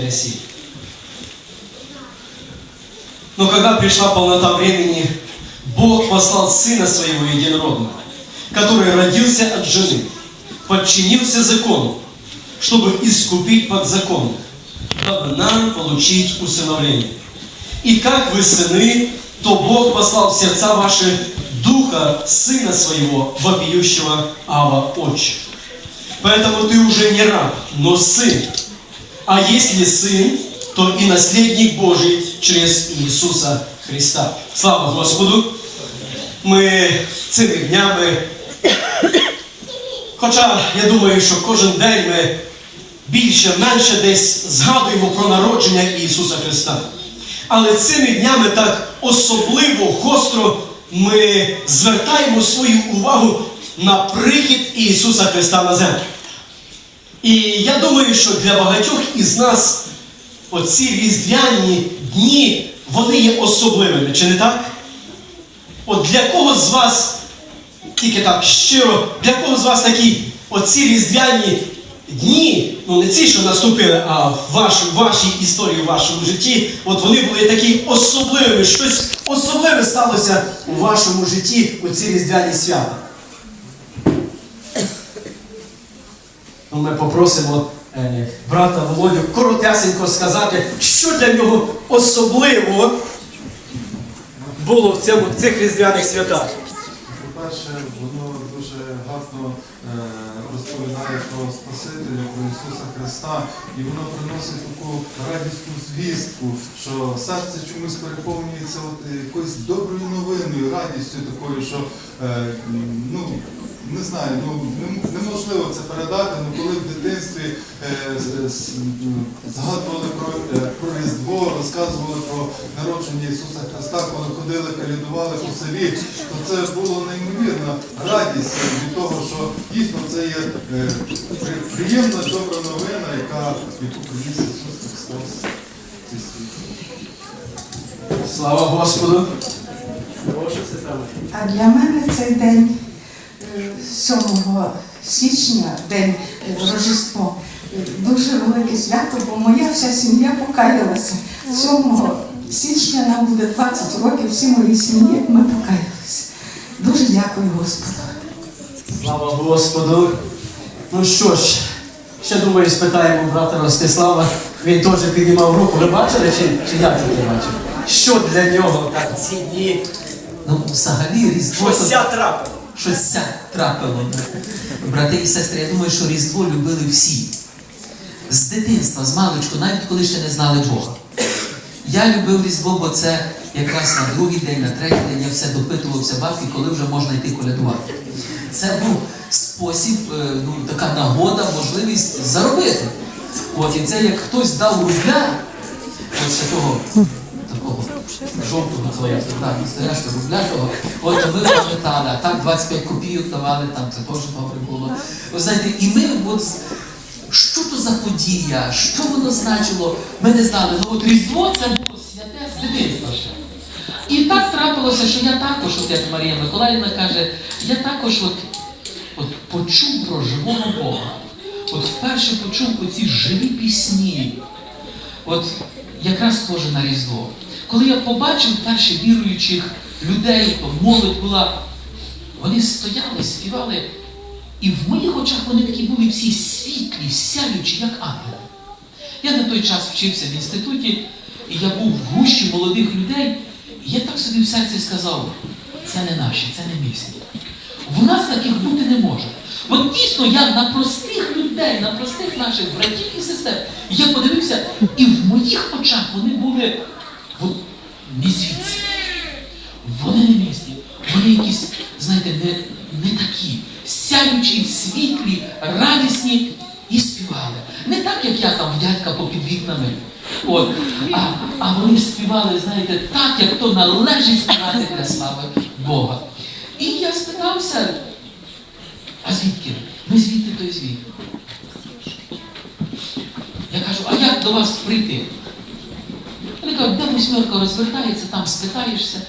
России. Но когда пришла полнота времени, Бог послал Сына Своего Единородного, который родился от жены, подчинился закону, чтобы искупить подзаконных, дабы нам получить усыновление. И как вы сыны, то Бог послал в сердца ваши Духа Сына Своего, вопиющего Ава Отче. Поэтому ты уже не раб, но сын. А если сын, то и наследник Божий через Ісуса Христа. Слава Господу! Ми цими днями, хоча я думаю, що кожен день ми більше-менше десь згадуємо про народження Ісуса Христа. Але цими днями так особливо гостро ми звертаємо свою увагу на прихід Ісуса Христа на землю. І я думаю, що для багатьох із нас оці різдвяні дні, вони є особливими, чи не так? От для кого з вас, тільки так щиро, для кого з вас такі оці різдвяні дні, ну не ці, що наступили, а в вашій історії, в вашому житті, от вони були такі особливими, щось особливе сталося у вашому житті у ці різдвяні свята. Ми попросимо е, брата Володю коротесенько сказати, що для нього особливо було в, цьому, в цих різдвяних святах. По-перше, воно дуже гарно е, розповідає про Спасителя, про Ісуса Христа, і воно приносить таку радісну звістку, що серце чомусь переповнюється якоюсь доброю новиною, радістю такою, що е, ну. Не знаю, ну неможливо це передати, але коли в дитинстві е, з- з- згадували про, е, про Різдво, розказували про народження Ісуса Христа, коли ходили, калідували по селі, то це було неймовірна радість від того, що дійсно це є е, приємна добра новина, яка яку приніс Ісус Христос. Слава Господу! А для мене цей день 7 січня, день Рождество, е, дуже велике свято, бо моя вся сім'я покаялася. 7 січня нам буде 20 років, всі мої сім'ї ми покаялися. Дуже дякую Господу. Слава Господу! Ну що ж, ще думаю, спитаємо брата Ростислава. Він теж піднімав руку. Ви бачили, чи, чи я тільки бачив? Що для нього так ці дні? Ну, взагалі, Різдво. Щось трапило. Щось трапило. Брати і сестри, я думаю, що Різдво любили всі. З дитинства, з маличку, навіть коли ще не знали Бога. Я любив Різдво, бо це якраз на другий день, на третій день я все допитувався бабки, коли вже можна йти колядувати. Це був спосіб, е, ну, така нагода, можливість заробити. От, і це як хтось дав рубля, от ще того жовтого твоя, так, настоящого рубля того, от ми пам'ятали, а так 25 копійок давали, там це теж добре було. Ви знаєте, і ми от що то за подія, що воно значило, ми не знали. Ну от Різдво це було святе з дитинства. І так трапилося, що я також, от як Марія Миколаївна каже, я також от, от почув про живого Бога. От вперше почув оці живі пісні. От якраз теж на Різдво. Коли я побачив перших віруючих людей, молодь була, вони стояли, співали, і в моїх очах вони такі були всі світлі, сяючі, як ангели. Я на той час вчився в інституті, і я був в гущі молодих людей, і я так собі в серці сказав, це не наші, це не місні. В нас таких бути не може. От дійсно я на простих людей, на простих наших братів і сестер, я подивився, і в моїх очах вони були от, не. Вони не місні, вони якісь, знаєте, не, не такі, сяючі, світлі, радісні і співали. Не так, як я там дядька попід вікнами. От, а, а вони співали, знаєте, так, як то належить співати для слави Бога. І я спитався, а звідки? Ми звідти, то й звідти. Я кажу, а як до вас прийти? Кажуть, де восьмерка розвертається, там спитаєшся.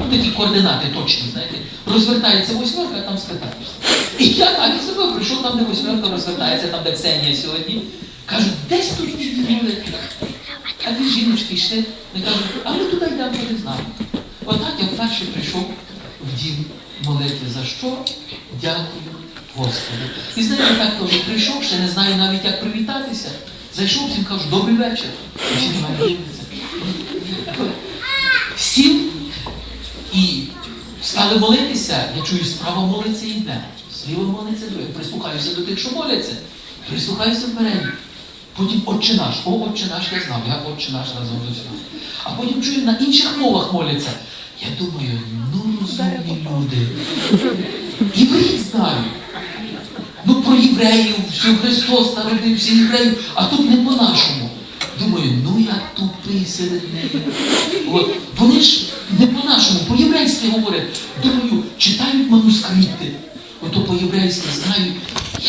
Ну, такі координати точні, знаєте. Розвертається восьмерка, там спитаєшся. І я так і зробив, прийшов там, де восьмерка розвертається, там, де Ксенія сьогодні. Кажуть, десь тут відділи. А дві жіночки йшли, і кажуть, а ми туди йдемо, не знаємо. Отак я вперше прийшов в дім молитви. За що? Дякую Господу. І знаєте, так теж прийшов, ще не знаю навіть, як привітатися. Зайшов, всім кажу, добрий вечір. І всі на мене дивляться. Сів і стали молитися. Я чую, справа молиться одне, зліва молиться друге. Прислухаюся до тих, що моляться. Прислухаюся вперед. Потім отче наш. О, отче наш я знав, я отче наш разом з усіма. А потім чую, на інших мовах моляться. Я думаю, ну розумні люди. Іврит знаю. Ну про євреїв, що Христос народився євреїв, а тут не по-нашому. Думаю, ну я тупий серед них. От, вони ж не по-нашому, по-єврейськи говорять. Думаю, читають манускрипти. Ото по-єврейськи знаю.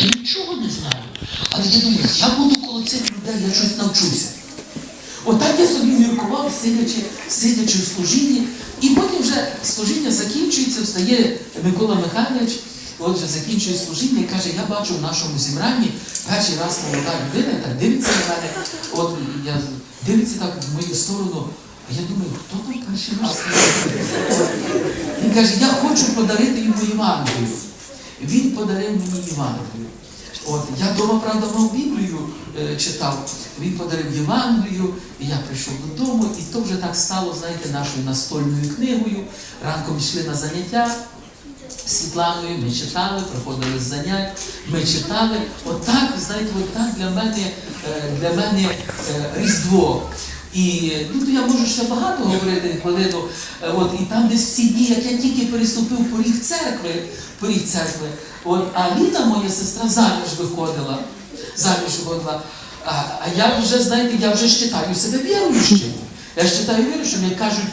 Я нічого не знаю. Але я думаю, я буду коло цих людей, я щось навчуся. Отак я собі міркував, сидячи, сидячи в служінні, і потім вже служіння закінчується, встає Микола Михайлович, отже, закінчує служіння і каже, я бачу в нашому зібранні перший раз молода людина, так дивиться на мене, от я дивиться так в мою сторону, а я думаю, хто там перший раз? Він каже, я хочу подарити йому Євангелію. Він подарив мені Євангелію. От, я вдома, правда, мав Біблію е, читав. Він подарив Євангелію, і я прийшов додому, і то вже так стало, знаєте, нашою настольною книгою. Ранком йшли на заняття Світланою, ми читали, проходили занять, ми читали. Отак, знаєте, отак для мене, е, для мене е, Різдво. І ну, я можу ще багато говорити хвилину. Е, От, і там десь ці дні, як я тільки переступив поріг церкви, поріг церкви, от, а Ліна, моя сестра, заміж виходила. Заміж виходила. А, а я вже, знаєте, я вже вважаю себе віруючим. Я вважаю віруючим, як кажуть,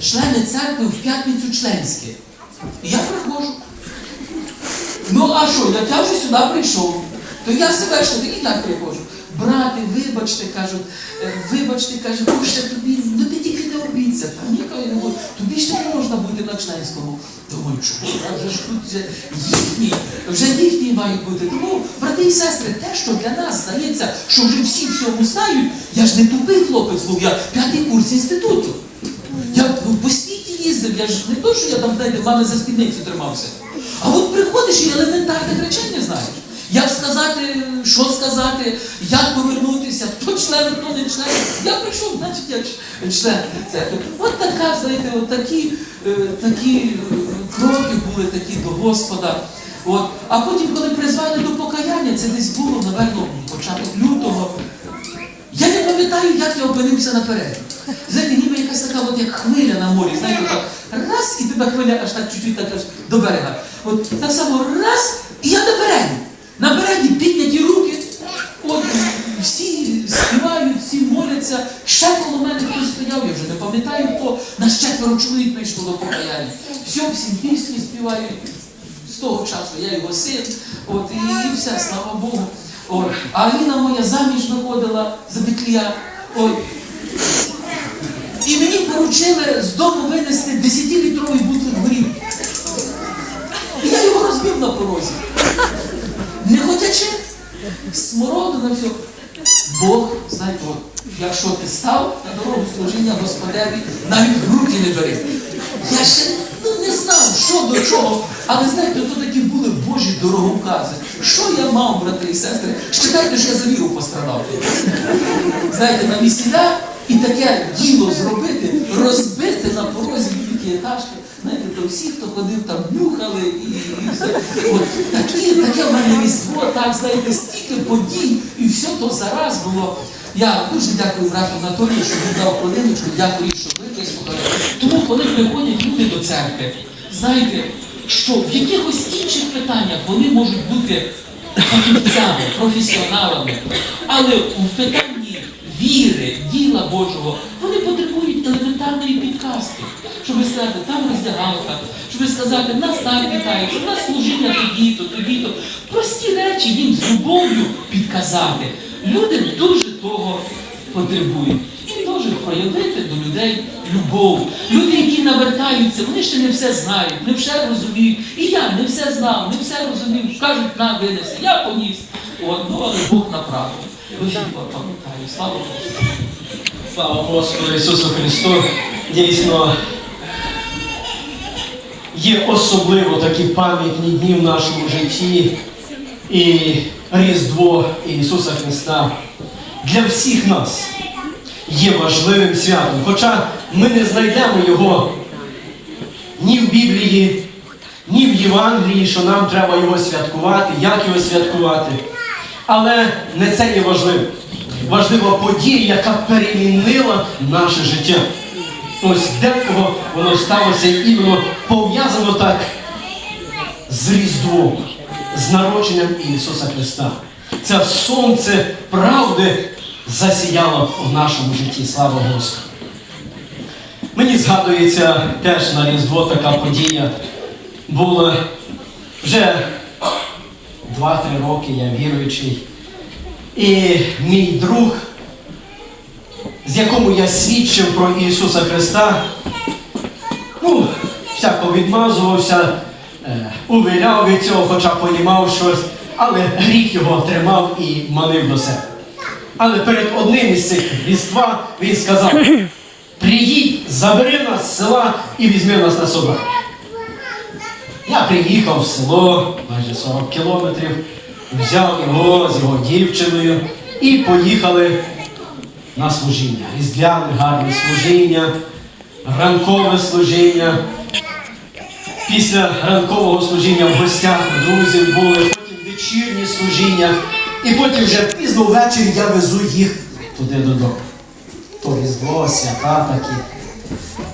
члени церкви в п'ятницю членські. Я приходжу. Ну а що, як я вже сюди прийшов, то я себе що і так приходжу. Брати, вибачте, кажуть, е, вибачте, кажуть, «О, ще тобі, ну ти тільки не обійця. Та ні, кажу, не буду. тобі ще не можна бути на членському. Думаю, чого? Я вже ж тут вже їхні, вже їхні мають бути. Тому, брати і сестри, те, що для нас здається, що вже всі всьому знають, я ж не тупий хлопець був, я п'ятий курс інституту. Я ну, по світі їздив, я ж не то, що я там, знаєте, мами за спідницю тримався. А от приходиш і елементарних речей не знаєш. Як сказати, що сказати, як повернутися, хто член, хто не член. Я прийшов, значить, я член. От така, знаєте, от такі, е, такі кроки були такі до Господа. От. А потім, коли призвали до покаяння, це десь було, напевно, початок лютого. Я не пам'ятаю, як я опинився наперед. Знаєте, ніби якась така, от як хвиля на морі, знаєте, так раз, і тебе хвиля аж так чуть-чуть так аж до берега. От так само раз, і я на берегі. На берегі підняті руки, от всі співають, всі моляться. Ще коло мене хтось стояв, я вже не пам'ятаю хто, нас четверо чоловік прийшло до покаяння. Все, всі пісні співають. З того часу я його син, от, і, і все, слава Богу. Аліна моя заміж виходила за Бетлія. От. І мені поручили з дому винести 10-літровий бутлик горілки. І я його розбив на порозі. Не хотячи, смороду на все. Бог, знаєте, от, якщо ти став на дорогу служіння Господеві, навіть в руки не бери. Я ще ну, не знав, що до чого. Але знаєте, то такі були Божі дороговкази. Що я мав, брати і сестри? Считайте, що я за віру пострадав. Знаєте, на весіля і таке діло зробити, розбити на порозі будь-які етажки. Знаєте, то всі, хто ходив там, нюхали і, і все. От, такі, таке в мене різдво, так, знаєте, стільки подій, і все то зараз було. Я дуже дякую брату Анатолію, що він дав хвилиночку, дякую, що ви вислухали. Тому, коли приходять люди до церкви, знаєте, що в якихось інших питаннях вони можуть бути фахівцями, професіоналами, але у питанні віри, діла Божого, вони потребують елементарної підказки, щоб сказати, там роздягалка, щоб сказати, нас так вітається, в нас служіння тоді-то, тоді-то. Прості речі їм з любов'ю підказати. Люди дуже того потребують. Проявити до людей любов. Люди, які навертаються, вони ще не все знають, не все розуміють. І я не все знав, не все розумів. Кажуть, на винеси, я поніс. От, ну, але Бог направив. душі попам'ятаю. Слава Богу. Слава Господу Ісусу Христу! Дійсно, є особливо такі пам'ятні дні в нашому житті і Різдво Ісуса Христа для всіх нас є важливим святом. Хоча ми не знайдемо його ні в Біблії, ні в Євангелії, що нам треба його святкувати, як його святкувати. Але не це є важливо. Важлива подія, яка перемінила наше життя. Ось декого воно сталося іменно пов'язано так з Різдвом, з народженням Ісуса Христа. Це сонце правди засіяло в нашому житті. Слава Господу! Мені згадується теж на Різдво така подія. Була вже 2-3 роки я віруючий. І мій друг, з якому я свідчив про Ісуса Христа, ну, всяко відмазувався, е, увиляв від цього, хоча понімав щось, але гріх його тримав і манив до себе. Але перед одним із цих різдва він сказав: приїдь, забери нас з села і візьми нас на собак. Я приїхав в село, майже 40 кілометрів, взяв його з його дівчиною і поїхали на служіння. Різдвяне гарне служіння, ранкове служіння. Після ранкового служіння в гостях друзів були, потім вечірні служіння. І потім вже пізно ввечері я везу їх туди додому. То різдво, свята такі.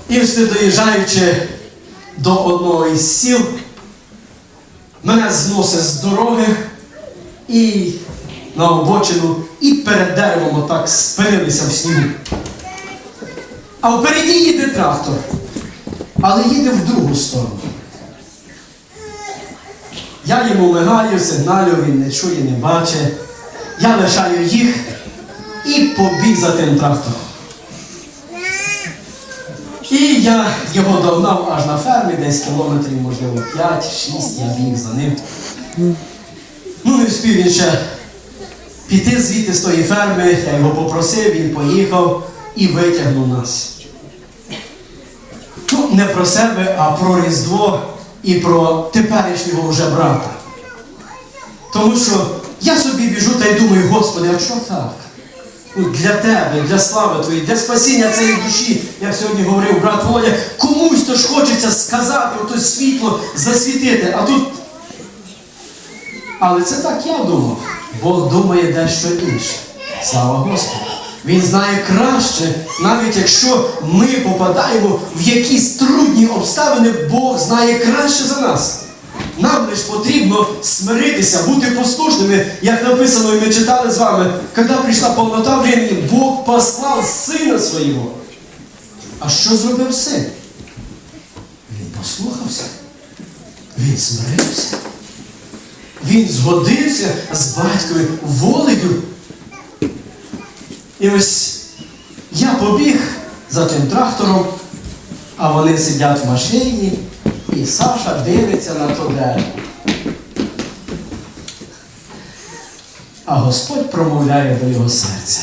І все доїжджаючи до одного із сіл, мене зносить з дороги і на обочину, і перед деревом отак спинилися в снігу. А впереді їде трактор, але їде в другу сторону. Я йому мигаю, сигналю, він не чує, не бачить. Я лишаю їх і побіг за тим трактором. І я його догнав аж на фермі, десь кілометрів, можливо, 5-6, я біг за ним. Ну, не встиг він ще піти звідти з тої ферми, я його попросив, він поїхав і витягнув нас. Ну, не про себе, а про Різдво і про теперішнього вже брата. Тому що я собі біжу та й думаю, Господи, а що так? Ну, для тебе, для слави твоєї, для спасіння цієї душі, як сьогодні говорив брат Володя, комусь то ж хочеться сказати, ото світло засвітити, а тут. Але це так я думав. Бог думає дещо інше. Слава Господу. Він знає краще, навіть якщо ми попадаємо в якісь трудні обставини, Бог знає краще за нас. Нам лише потрібно смиритися, бути послушними, як написано, і ми читали з вами, коли прийшла повнота времени, Бог послав Сина Свого. А що зробив син? Він послухався. Він смирився. Він згодився з батьковою волею. І ось я побіг за тим трактором, а вони сидять в машині, і Саша дивиться на то дерево. А Господь промовляє до його серця.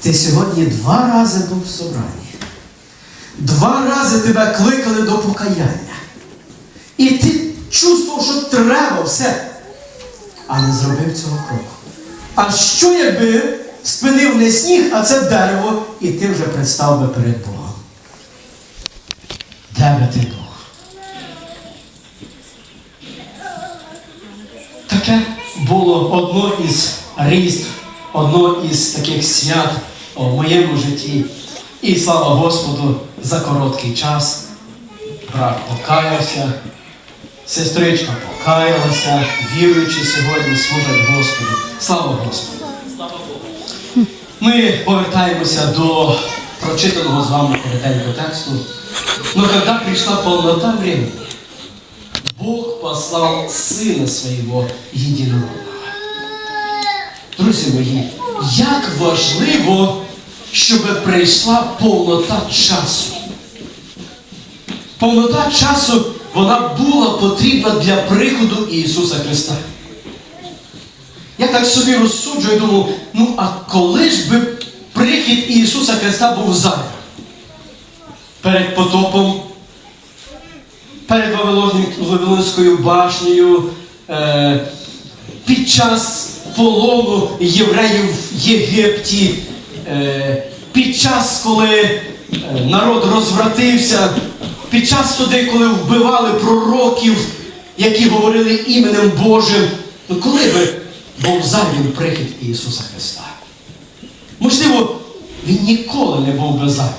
Ти сьогодні два рази був в собранні. Два рази тебе кликали до покаяння. І ти чувствував, що треба все, а не зробив цього кроку. А що якби спинив не сніг, а це дерево, і ти вже представ би перед Богом? Де би ти був? Таке було одно із різдв, одно із таких свят у моєму житті. І слава Господу за короткий час. Брат покаявся, сестричка покаялася, віруючи сьогодні, служать Господу. Слава Господу! Ми повертаємося до прочитаного з вами коротенького тексту. Но когда пришла полнота времени, Бог послал Сина Своего єдинородного. Друзі мої, як важливо, щоб прийшла повнота часу. Повнота часу вона була потрібна для приходу Ісуса Христа. Я так собі розсуджую, думаю, ну а коли ж би прихід Ісуса Христа був зайвий? Перед потопом, перед Вавилон- Вавилонською башнею, е, під час полону євреїв в Єгипті, е, під час, коли е, народ розвратився, під час тоді, коли вбивали пророків, які говорили іменем Божим, ну коли би був зайвий прихід Ісуса Христа? Можливо, він ніколи не був би зайвий.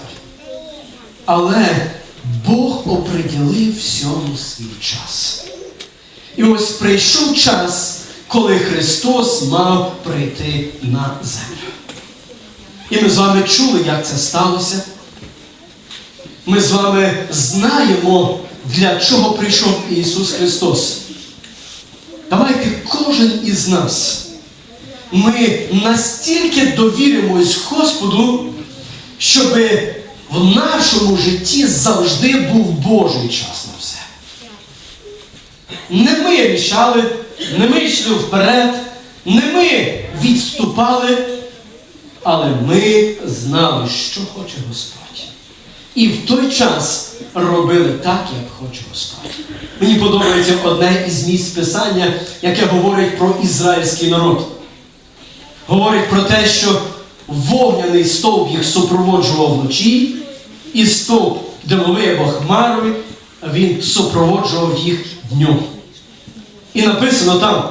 Але Бог оприділив всьому свій час. І ось прийшов час, коли Христос мав прийти на землю. І ми з вами чули, як це сталося. Ми з вами знаємо, для чого прийшов Ісус Христос. Давайте кожен із нас. Ми настільки довіримось Господу, щоб в нашому житті завжди був Божий час на все. Не ми рішали, не ми йшли вперед, не ми відступали, але ми знали, що хоче Господь. І в той час робили так, як хоче Господь. Мені подобається одне із місць Писання, яке говорить про ізраїльський народ. Говорить про те, що вогняний стовп їх супроводжував вночі, і стовп димовий хмаровий, він супроводжував їх днем. І написано там,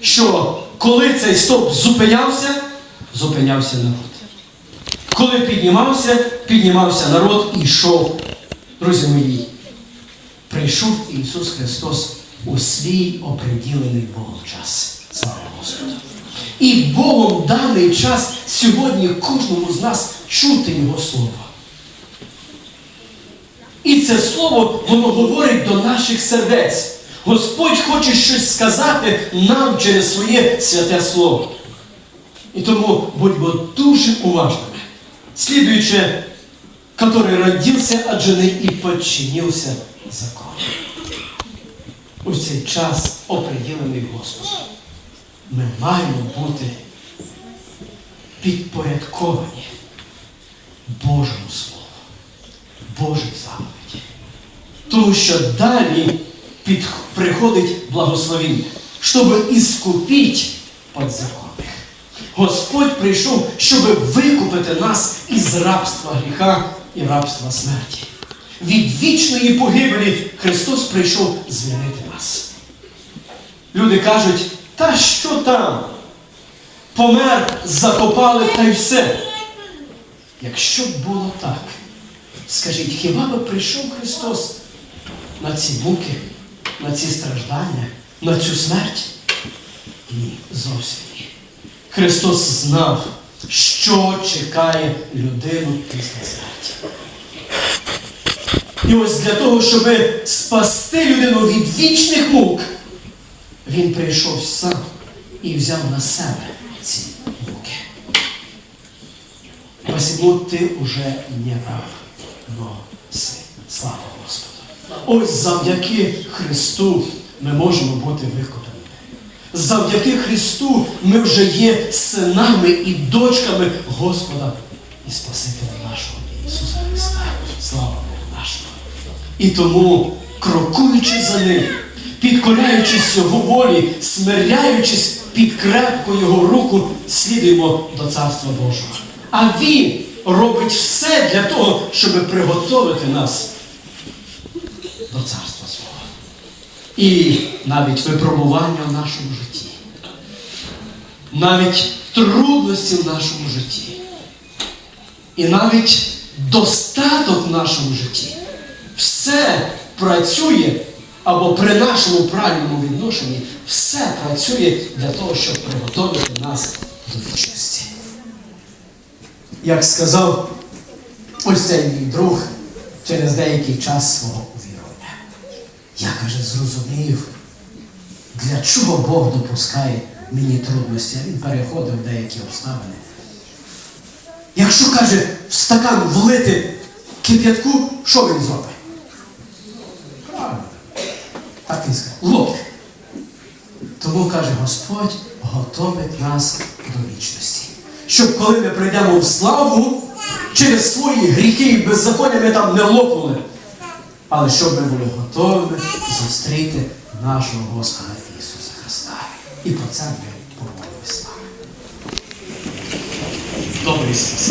що коли цей стовп зупинявся, зупинявся народ. Коли піднімався, піднімався народ і йшов. Друзі мої, прийшов Ісус Христос у свій оприділений Богом час. Слава Господу! І Богом даний час сьогодні кожному з нас чути Його Слово. І це слово, воно говорить до наших сердець. Господь хоче щось сказати нам через своє святе слово. І тому будьмо дуже уважними. Слідуючи, который родился от жены и подчинился закону. У цей час оприділений Господом. Ми маємо бути підпорядковані Божому Слову, Божій заповіді. Тому що далі під, приходить благословіння, щоб іскупити подзаконних. Господь прийшов, щоб викупити нас із рабства гріха і рабства смерті. Від вічної погибелі Христос прийшов звільнити нас. Люди кажуть, та що там? Помер, закопали та й все. Якщо б було так, скажіть, хіба би прийшов Христос на ці муки, на ці страждання, на цю смерть? Ні, зовсім. Христос знав, що чекає людину після смерті. І ось для того, щоб спасти людину від вічних мук, Він прийшов сам і взяв на себе ці муки. Посему ти уже не раб, но син. Слава Господу. Ось завдяки Христу ми можемо бути викупленими. Завдяки Христу ми вже є синами і дочками Господа і Спасителя нашого Ісуса Христа. Слава Богу нашому. І тому, крокуючи за ним, підкоряючись Його волі, смиряючись під крепку Його руку, слідуємо до Царства Божого. А Він робить все для того, щоб приготовити нас до Царства Свого. І навіть випробування в нашому житті, навіть трудності в нашому житті, і навіть достаток в нашому житті. Все працює або при нашому правильному відношенні, все працює для того, щоб приготувати нас до вічності. Як сказав ось цей мій друг через деякий час свого. Я каже, зрозумів, для чого Бог допускає мені трудності, а він переходив деякі обставини. Якщо каже, в стакан влити кип'ятку, що він зробить? Правильно. Так він сказав, лопне. Тому каже Господь, готовить нас до вічності. Щоб коли ми прийдемо в славу, через свої гріхи і беззаконня ми там не лопнули, але щоб ми були готові зустріти нашого Господа Ісуса Христа. І про це ми помолимося. Добрий Ісус.